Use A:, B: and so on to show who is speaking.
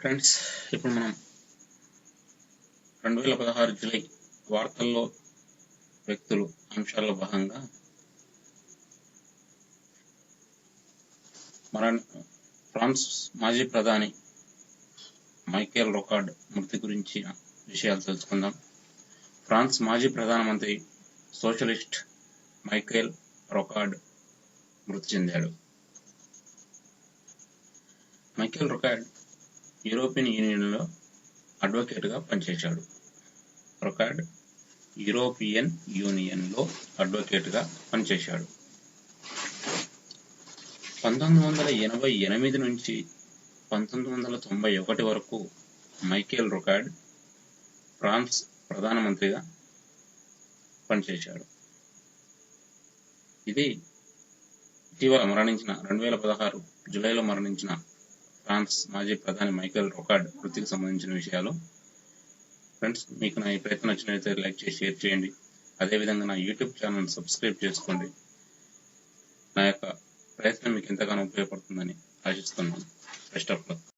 A: Friends ఇప్పుడు మనం రెండు వేల పదహారు జూలై వార్తల్లో వ్యక్తులు అంశాల్లో భాగంగా మరణ ఫ్రాన్స్ మాజీ ప్రధాని మైకేల్ రొకార్డ్ మృతి గురించి విషయాలు తెలుసుకుందాం. ఫ్రాన్స్ మాజీ ప్రధానమంత్రి సోషలిస్ట్ మైకేల్ రొకార్డ్ మృతి చెందాడు. మైకేల్ రొకార్డ్ యూరోపియన్ యూనియన్లో అడ్వకేట్గా పనిచేశాడు. రొకార్డ్ యూరోపియన్ యూనియన్లో అడ్వకేట్గా పనిచేశాడు. పంతొమ్మిది వందల ఎనభై ఎనిమిది నుంచి పంతొమ్మిది వందల తొంభై ఒకటి వరకు మైకేల్ రొకార్డ్ ఫ్రాన్స్ ప్రధానమంత్రిగా పనిచేశాడు. ఇది ఇటీవల మరణించిన రెండు వేల పదహారు జూలైలో మరణించిన ఫ్రాన్స్ మాజీ ప్రధాని మైకేల్ రొకార్డ్ వృత్తికి సంబంధించిన విషయాలు. ఫ్రెండ్స్ మీకు నా ఈ ప్రయత్నం నచ్చినట్లయితే లైక్ చేసి షేర్ చేయండి. అదేవిధంగా నా యూట్యూబ్ ఛానల్ సబ్స్క్రైబ్ చేసుకోండి. నా యొక్క ప్రయత్నం మీకు ఎంతగానో ఉపయోగపడుతుందని ఆశిస్తున్నాను. Best of luck.